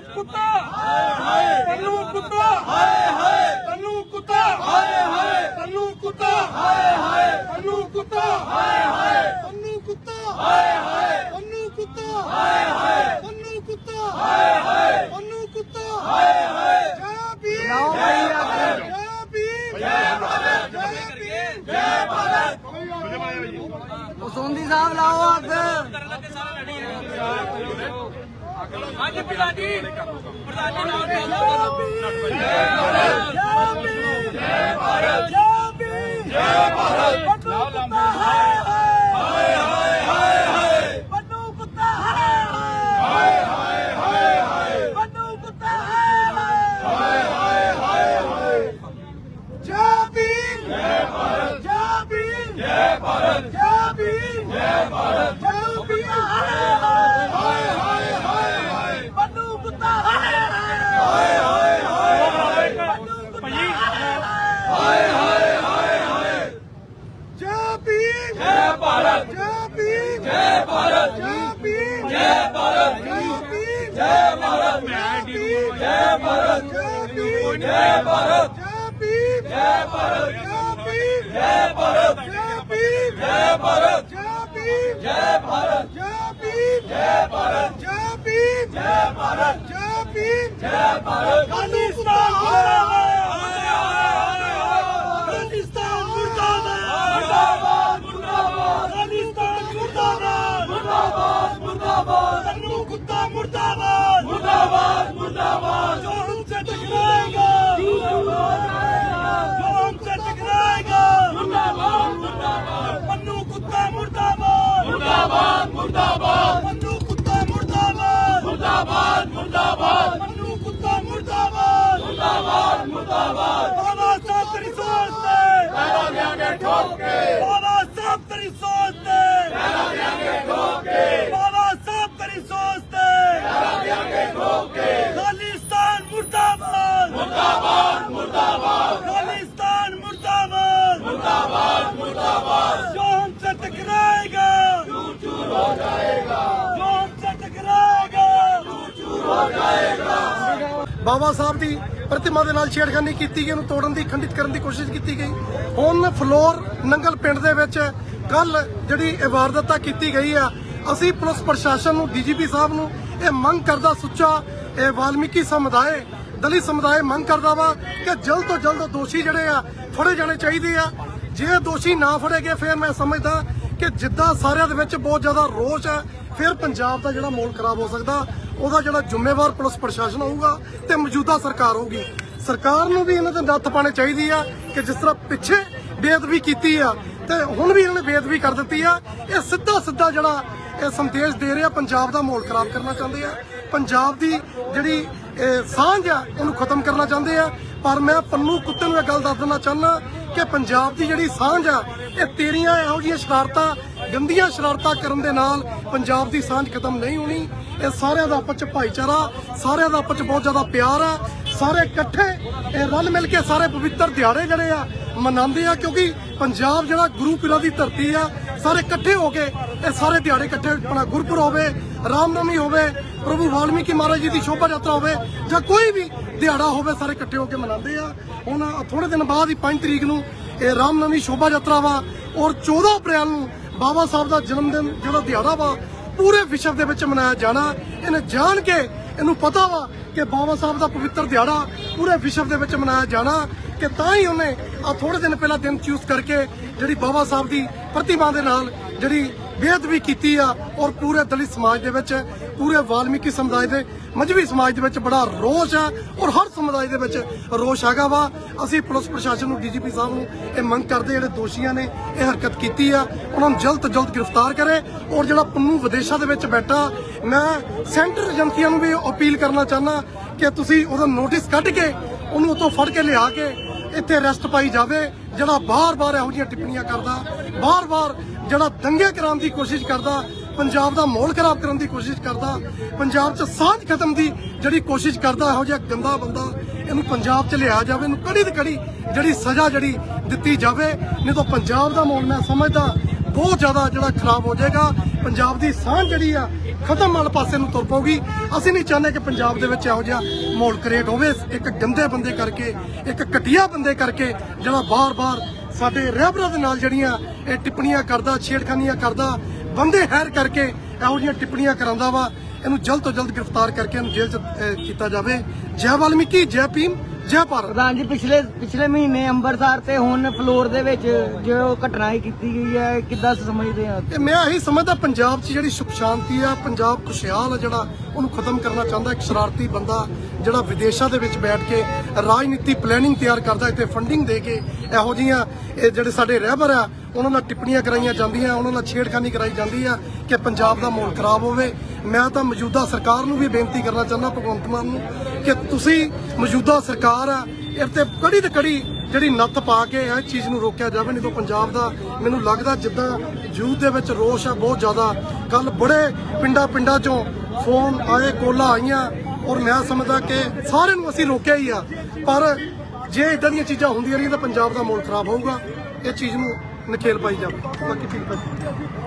ਕੁੱਤਾ। ਹਾਏ ਹਾਏ ਤੈਨੂੰ ਕੁੱਤਾ। ਹਾਏ ਹਾਏ ਤੈਨੂੰ ਕੁੱਤਾ। ਹਾਏ ਹਾਏ ਤੈਨੂੰ ਕੁੱਤਾ। ਹਾਏ ਹਾਏ ਤੈਨੂੰ ਕੁੱਤਾ। ਹਾਏ ਹਾਏ ਤੈਨੂੰ ਕੁੱਤਾ। ਹਾਏ ਹਾਏ ਤੈਨੂੰ ਕੁੱਤਾ। ਹਾਏ ਹਾਏ ਤੈਨੂੰ ਕੁੱਤਾ। ਹਾਏ ਹਾਏ ਤੈਨੂੰ ਕੁੱਤਾ। ਹਾਏ ਹਾਏ ਜੈ ਭੀਮ। ਲਾਓ ਭਈ ਜੈ ਭੀਮ। ਜੈ ਭਾਰਤ ਜੈ ਭੀਮ। ਜੈ ਭਾਰਤ ਸੋਂਦੀ ਸਾਹਿਬ ਲਾਓ ਅੱਗ। ਹਾਂਜੀ, ਪ੍ਰਧਾਨ ਜੀ। ਪ੍ਰਧਾਨ ਜੀ, ਨਾਲ ਜੈ ਭਾਰਤ ਜੈ ਭਾਰਤ ਪੱਟੂ ਕੁੱਤਾ ਹਾਏ ਹਾਏ ਹਾਏ ਹਾਏ ਹਾਏ ਪੱਟੂ ਕੁੱਤਾ ਹਾਏ ਹਾਏ ਹਾਏ ਹਾਏ ਹਾਏ ਪੱਟੂ ਕੁੱਤਾ ਹਾਏ ਹਾਏ ਹਾਏ ਹਾਏ ਜੈ ਭੀਮ ਜੈ ਭਾਰਤ ਜੈ ਭੀਮ ਜੈ ਭਾਰਤ ਜੈ ਭੀਮ ਜੈ ਭਾਰਤ ਜੈ ਭੀਮ ਹਾਏ ਹਾਏ ਹਾਏ ਹਾਏ ਹਾਏ ਪੱਟੂ ਕੁੱਤਾ ਹਾਏ ਹਾਏ ਹਾਏ ਹਾਏ ਹਾਏ ਪੱਟੂ ਕੁੱਤਾ ਹਾਏ ਹਾਏ ਹਾਏ ਹਾਏ ਜੈ ਭੀਮ ਜੈ ਭਾਰਤ ਜੈ ਭੀਮ ਜੈ ਭਾਰਤ ਜੈ ਭੀਮ ਜੈ ਭਾਰਤ ਜੈ ਭੀਮ ਜੈ ਭਾਰਤ ਮੈਂ ਜੈ ਭਾਰਤ ਜੈ ਭੀਮ ਜੈ ਭਾਰਤ। ਜੈ ਭੀਮ। ਜੈ ਭਾਰਤ। ਜੈ ਭੀਮ। ਜੈ ਭਾਰਤ। ਜੈ ਭੀਮ। ਜੈ ਭਾਰਤ। ਜੈ ਭੀਮ। ਜੈ ਭਾਰਤ। ਜੈ ਭੀਮ। ਜੈ ਭਾਰਤ। ਜੈ ਭੀਮ। ਜੈ ਭਾਰਤ। ਜੈ ਭੀਮ। ਜੈ ਭਾਰਤ। ਖਾਲਿਸਤਾਨ ਖਾਲਿਸਤਾਨ ਮੁਰਦਾਬਾਦ। ਮੁਰਦਾਬਾਦ ਖਾਲਿਸਤਾਨ ਮੁਰਦਾਬਾਦ। ਮੁਰਦਾਬਾਦ। ਮੁਰਦਾਬਾਦ। ਤੈਨੂੰ ਕੁੱਤਾ ਮੁਰਦਾਬਾਦ। ਮੁਰਦਾਬਾਦ। ਮੁਰਦਾਬਾਦ। ਬਾਬਾ ਸਾਹਿਬ ਦੀ ਪ੍ਰਤਿਮਾ ਦੇ ਨਾਲ ਛੇੜਖਾਨੀ ਕੀਤੀ ਗਈ, ਉਹਨੂੰ ਤੋੜਨ ਦੀ, ਖੰਡਿਤ ਕਰਨ ਦੀ ਕੋਸ਼ਿਸ਼ ਕੀਤੀ ਗਈ। ਹੁਣ ਫਲੋਰ ਨੰਗਲ ਪਿੰਡ ਦੇ ਵਿੱਚ ਕੱਲ ਜਿਹੜੀ ਇਹ ਕੀਤੀ ਗਈ ਆ, ਅਸੀਂ ਪੁਲਿਸ ਪ੍ਰਸ਼ਾਸਨ ਨੂੰ, ਡੀਜੀਪੀ ਸਾਹਿਬ ਨੂੰ ਇਹ ਮੰਗ ਕਰਦਾ ਸੁੱਚਾ, ਇਹ ਵਾਲਮੀਕੀ ਸਮੁਦਾਇ ਦਲਿਤ ਸਮੁਦਾਇ ਮੰਗ ਕਰਦਾ ਵਾ ਕਿ ਜਲਦ ਤੋਂ ਜਲਦ ਦੋਸ਼ੀ ਜਿਹੜੇ ਆ, ਫੜੇ ਜਾਣੇ ਚਾਹੀਦੇ ਆ। ਜੇ ਦੋਸ਼ੀ ਨਾ ਫੜੇ ਗਏ, ਫਿਰ ਮੈਂ ਸਮਝਦਾ ਕਿ ਜਿੱਦਾਂ ਸਾਰਿਆਂ ਦੇ ਵਿੱਚ ਬਹੁਤ ਜ਼ਿਆਦਾ ਰੋਸ਼ ਹੈ ਫਿਰ ਪੰਜਾਬ ਦਾ ਜਿਹੜਾ ਮੋਲ ਖਰਾਬ ਹੋ ਸਕਦਾ। ਉਹਦਾ ਜਿਹੜਾ ਜ਼ਿੰਮੇਵਾਰ ਪੁਲਿਸ ਪ੍ਰਸ਼ਾਸਨ ਹੋਊਗਾ ਤੇ ਮੌਜੂਦਾ ਸਰਕਾਰ ਹੋਊਗੀ ਸਰਕਾਰ ਨੂੰ ਵੀ ਇਹਨਾਂ ਦੇ ਨੱਥ ਪਾਣੇ ਚਾਹੀਦੀ ਆ ਕਿ ਜਿਸ ਤਰ੍ਹਾਂ ਪਿੱਛੇ ਬੇਅਦਬੀ ਕੀਤੀ ਆ ਤੇ ਹੁਣ ਵੀ ਇਹਨਾਂ ਨੇ ਬੇਅਦਬੀ ਕਰ ਦਿੱਤੀ ਆ। ਇਹ ਸਿੱਧਾ ਸਿੱਧਾ ਜਿਹੜਾ ਇਹ ਸੰਦੇਸ਼ ਦੇ ਰਿਹਾ ਪੰਜਾਬ ਦਾ ਮਾਹੌਲ ਖਰਾਬ ਕਰਨਾ ਚਾਹੁੰਦੇ ਆ। ਪੰਜਾਬ ਦੀ ਜਿਹੜੀ ਸਾਂਝ ਆ, ਉਹਨੂੰ ਖਤਮ ਕਰਨਾ ਚਾਹੁੰਦੇ ਆ। ਪਰ ਮੈਂ ਪੰਨੂ ਕੁੱਤੇ ਨੂੰ ਇਹ ਗੱਲ ਦੱਸ ਦੇਣਾ ਚਾਹੁੰਦਾ ਕਿ ਪੰਜਾਬ ਦੀ ਜਿਹੜੀ ਸਾਂਝ ਆ, ਇਹ ਤੇਰੀਆਂ ਇਹੋ ਜਿਹੀਆਂ ਸ਼ਰਾਰਤਾਂ ਗੰਦੀਆਂ ਸ਼ਰਾਰਤਾਂ ਕਰਨ ਦੇ ਨਾਲ ਪੰਜਾਬ ਦੀ ਸਾਂਝ ਖਤਮ ਨਹੀਂ ਹੋਣੀ। ਇਹ ਸਾਰਿਆਂ ਦਾ ਆਪਸ ਚ ਭਾਈਚਾਰਾ, ਸਾਰਿਆਂ ਦਾ ਆਪਸ ਚ ਬਹੁਤ ਜ਼ਿਆਦਾ ਪਿਆਰ ਆ। ਸਾਰੇ ਇਕੱਠੇ ਇਹ ਰਲ ਮਿਲ ਕੇ ਸਾਰੇ ਪਵਿੱਤਰ ਦਿਹਾੜੇ ਜਿਹੜੇ ਆ, ਮਨਾਉਂਦੇ ਆ ਕਿਉਂਕਿ ਪੰਜਾਬ ਜਿਹੜਾ ਗੁਰੂ ਪੀਰਾਂ ਦੀ ਧਰਤੀ ਆ, ਸਾਰੇ ਇਕੱਠੇ ਹੋ ਕੇ ਇਹ ਸਾਰੇ ਦਿਹਾੜੇ ਇਕੱਠੇ ਆਪਣਾ ਗੁਰਪੁਰ ਹੋਵੇ, ਰਾਮਨਵਮੀ ਹੋਵੇ, ਪ੍ਰਭੂ ਵਾਲਮੀਕੀ ਮਹਾਰਾਜ ਜੀ ਦੀ ਸ਼ੋਭਾ ਯਾਤਰਾ ਹੋਵੇ ਜਾਂ ਕੋਈ ਵੀ ਦਿਹਾੜਾ ਹੋਵੇ, ਸਾਰੇ ਇਕੱਠੇ ਹੋ ਕੇ ਮਨਾਉਂਦੇ ਆ। ਹੁਣ ਥੋੜੇ ਦਿਨ ਬਾਅਦ ਹੀ 5 ਤਰੀਕ ਨੂੰ ਇਹ ਰਾਮਨਵਮੀ ਸ਼ੋਭਾ ਯਾਤਰਾ ਵਾ ਔਰ 14 ਅਪ੍ਰੈਲ ਨੂੰ ਬਾਬਾ ਸਾਹਿਬ ਦਾ ਜਨਮ ਦਿਨ ਜਿਹੜਾ ਦਿਹਾੜਾ ਵਾ, ਪੂਰੇ ਵਿਸ਼ਵ ਦੇ ਵਿੱਚ ਮਨਾਇਆ ਜਾਣਾ। ਇਹਨੇ ਜਾਣ ਕੇ ਇਹਨੂੰ ਪਤਾ ਵਾ ਕਿ ਬਾਬਾ ਸਾਹਿਬ ਦਾ ਪਵਿੱਤਰ ਦਿਹਾੜਾ ਪੂਰੇ ਵਿਸ਼ਵ ਦੇ ਵਿੱਚ ਮਨਾਇਆ ਜਾਣਾ ਕਿ ਤਾਂ ਹੀ ਉਹਨੇ ਆ ਥੋੜੇ ਦਿਨ ਪਹਿਲਾਂ ਦਿਨ ਚੂਜ਼ ਕਰਕੇ ਜਿਹੜੀ ਬਾਬਾ ਸਾਹਿਬ ਦੀ ਪ੍ਰਤਿਮਾ ਦੇ ਨਾਲ ਜਿਹੜੀ ਬੇਅਦਬੀ ਕੀਤੀ ਆ ਔਰ ਪੂਰੇ ਦਲਿਤ ਸਮਾਜ ਦੇ ਵਿੱਚ, ਪੂਰੇ ਵਾਲਮੀਕੀ ਸਮੁਦਾਇ ਦੇ, ਮਜਬੀ ਸਮਾਜ ਦੇ ਵਿੱਚ ਬੜਾ ਰੋਸ਼ ਆ ਔਰ ਹਰ ਸਮੁਦਾਇ ਦੇ ਵਿੱਚ ਰੋਸ਼ ਹੈਗਾ ਵਾ। ਅਸੀਂ ਪੁਲਿਸ ਪ੍ਰਸ਼ਾਸਨ ਨੂੰ, ਡੀਜੀਪੀ ਸਾਹਿਬ ਨੂੰ ਇਹ ਮੰਗ ਕਰਦੇ ਜਿਹੜੇ ਦੋਸ਼ੀਆਂ ਨੇ ਇਹ ਹਰਕਤ ਕੀਤੀ ਆ, ਉਹਨਾਂ ਨੂੰ ਜਲਦ ਤੋਂ ਜਲਦ ਗ੍ਰਿਫਤਾਰ ਕਰੇ ਔਰ ਜਿਹੜਾ ਪੰਨੂ ਵਿਦੇਸ਼ਾਂ ਦੇ ਵਿੱਚ ਬੈਠਾ, ਮੈਂ ਸੈਂਟਰ ਏਜੰਸੀਆਂ ਨੂੰ ਵੀ ਅਪੀਲ ਕਰਨਾ ਚਾਹੁੰਦਾ ਕਿ ਤੁਸੀਂ ਉਹਦਾ ਨੋਟਿਸ ਕੱਢ ਕੇ ਉਹਨੂੰ ਉਤੋਂ ਫੜ ਕੇ ਲਿਆ ਕੇ ਇੱਥੇ ਰੈਸਟ ਪਾਈ ਜਾਵੇ, ਜਿਹੜਾ ਬਾਰ-ਬਾਰ ਇਹੋ ਜਿਹੀਆਂ ਟਿੱਪਣੀਆਂ ਕਰਦਾ, ਬਾਰ-ਬਾਰ ਜਿਹੜਾ ਦੰਗੇ ਕਰਾਉਣ ਦੀ ਕੋਸ਼ਿਸ਼ ਕਰਦਾ, ਪੰਜਾਬ ਦਾ ਮਾਹੌਲ ਖਰਾਬ ਕਰਨ ਦੀ ਕੋਸ਼ਿਸ਼ ਕਰਦਾ, ਪੰਜਾਬ 'ਚ ਸਾਂਝ ਖਤਮ ਦੀ ਜਿਹੜੀ ਕੋਸ਼ਿਸ਼ ਕਰਦਾ, ਇਹੋ ਜਿਹਾ ਗੰਦਾ ਬੰਦਾ ਇਹਨੂੰ ਪੰਜਾਬ 'ਚ ਲਿਆ ਜਾਵੇ, ਇਹਨੂੰ ਕੜੀ ਤੇ ਕੜੀ ਜਿਹੜੀ ਸਜ਼ਾ ਜਿਹੜੀ ਦਿੱਤੀ ਜਾਵੇ, ਨਹੀਂ ਤਾਂ ਪੰਜਾਬ ਦਾ ਮਾਹੌਲ ਮੈਂ ਸਮਝਦਾ ਬਹੁਤ ਜ਼ਿਆਦਾ ਜਿਹੜਾ ਖਰਾਬ ਹੋ ਜਾਏਗਾ, ਪੰਜਾਬ ਦੀ ਸਾਂਝ ਜਿਹੜੀ ਆ ਖਤਮ ਵਾਲੇ ਪਾਸੇ ਨੂੰ ਤੁਰ ਪਊਗੀ। ਅਸੀਂ ਨਹੀਂ ਚਾਹੁੰਦੇ ਕਿ ਪੰਜਾਬ ਦੇ ਵਿੱਚ ਇਹੋ ਜਿਹਾ ਮਾਹੌਲ ਕ੍ਰੀਏਟ ਹੋਵੇ। ਇੱਕ ਗੰਦੇ ਬੰਦੇ ਕਰਕੇ, ਇੱਕ ਘਟੀਆ ਬੰਦੇ ਕਰਕੇ, ਜਿਹੜਾ ਬਾਰ-ਬਾਰ ਸਾਡੇ ਰਹਿਬਰਾਂ ਦੇ ਨਾਲ ਜਿਹੜੀਆਂ ਇਹ ਟਿੱਪਣੀਆਂ ਕਰਦਾ, ਛੇੜਖਾਨੀਆਂ ਕਰਦਾ, ਬੰਦੇ ਹੈਰ ਕਰਕੇ ਇਹੋ ਜਿਹੀਆਂ ਟਿੱਪਣੀਆਂ ਕਰਾਉਂਦਾ ਵਾ। ਇਹਨੂੰ ਜਲਦ ਤੋਂ ਜਲਦ ਗ੍ਰਿਫਤਾਰ ਕਰਕੇ ਇਹਨੂੰ ਜੇਲ੍ਹ 'ਚ ਕੀਤਾ ਜਾਵੇ। ਜੈ ਵਾਲਮੀਕੀ, ਜੈ ਭੀਮ। ਜੈ ਭਾਰਤ ਪ੍ਰਧਾਨ ਜੀ ਪਿਛਲੇ ਪਿਛਲੇ ਮਹੀਨੇ ਅੰਮ੍ਰਿਤਸਰ ਤੇ ਹੁਣ ਫਲੋਰ ਦੇ ਵਿੱਚ ਜੋ ਘਟਨਾ ਕੀਤੀ ਗਈ ਹੈ ਕਿੱਦਾਂ ਸਮਝਦੇ ਆ? ਤੇ ਮੈਂ ਇਹੀ ਸਮਝਦਾ ਪੰਜਾਬ 'ਚ ਜਿਹੜੀ ਸੁਖ ਸ਼ਾਂਤੀ ਆ ਪੰਜਾਬ ਖੁਸ਼ਹਾਲ ਆ ਜਿਹੜਾ ਉਹਨੂੰ ਖਤਮ ਕਰਨਾ ਚਾਹੁੰਦਾ ਇੱਕ ਸ਼ਰਾਰਤੀ ਬੰਦਾ ਜਿਹੜਾ ਵਿਦੇਸ਼ਾਂ ਦੇ ਵਿੱਚ ਬੈਠ ਕੇ ਰਾਜਨੀਤੀ ਪਲੈਨਿੰਗ ਤਿਆਰ ਕਰਦਾ ਇੱਥੇ ਫੰਡਿੰਗ ਦੇ ਕੇ ਇਹੋ ਜੀਆਂ ਇਹ ਜਿਹੜੇ ਸਾਡੇ ਰਹਿਬਰ ਆ ਉਹਨਾਂ ਨਾਲ ਟਿੱਪਣੀਆਂ ਕਰਾਈਆਂ ਜਾਂਦੀਆਂ ਉਹਨਾਂ ਨਾਲ ਛੇੜਖਾਨੀ ਕਰਾਈ ਜਾਂਦੀ ਆ ਕਿ ਪੰਜਾਬ ਦਾ ਮਾਹੌਲ ਖਰਾਬ ਹੋਵੇ। ਮੈਂ ਤਾਂ ਮੌਜੂਦਾ ਸਰਕਾਰ ਨੂੰ ਵੀ ਬੇਨਤੀ ਕਰਨਾ ਚਾਹੁੰਦਾ ਭਗਵੰਤ ਮਾਨ ਨੂੰ ਕਿ ਤੁਸੀਂ ਮੌਜੂਦਾ ਸਰਕਾਰ ਆ, ਇਹ ਤੇ ਕੜੀ ਤੇ ਕੜੀ ਜਿਹੜੀ ਨੱਥ ਪਾ ਕੇ ਇਹ ਚੀਜ਼ ਨੂੰ ਰੋਕਿਆ ਜਾਵੇ, ਨਹੀਂ ਤਾਂ ਪੰਜਾਬ ਦਾ ਮੈਨੂੰ ਲੱਗਦਾ ਜਿੱਦਾਂ ਯੂਥ ਦੇ ਵਿੱਚ ਰੋਸ਼ ਆ ਬਹੁਤ ਜ਼ਿਆਦਾ। ਕੱਲ ਬੜੇ ਪਿੰਡਾਂ ਪਿੰਡਾਂ ਚੋਂ ਫੋਨ ਆਏ, ਕੋਲਾ ਆਈਆਂ ਔਰ ਮੈਂ ਸਮਝਦਾ ਕਿ ਸਾਰਿਆਂ ਨੂੰ ਅਸੀਂ ਰੋਕਿਆ ਹੀ ਆ। ਪਰ ਜੇ ਇਦਾਂ ਦੀਆਂ ਚੀਜ਼ਾਂ ਹੁੰਦੀਆਂ ਰਹੀਆਂ ਤਾਂ ਪੰਜਾਬ ਦਾ ਮਾਹੌਲ ਖਰਾਬ ਹੋਊਗਾ। ਇਹ ਚੀਜ਼ ਨੂੰ ਨਖੇਲ ਪਾਈ ਜਾਵੇ। ਬਾਕੀ ਠੀਕ ਹੈ।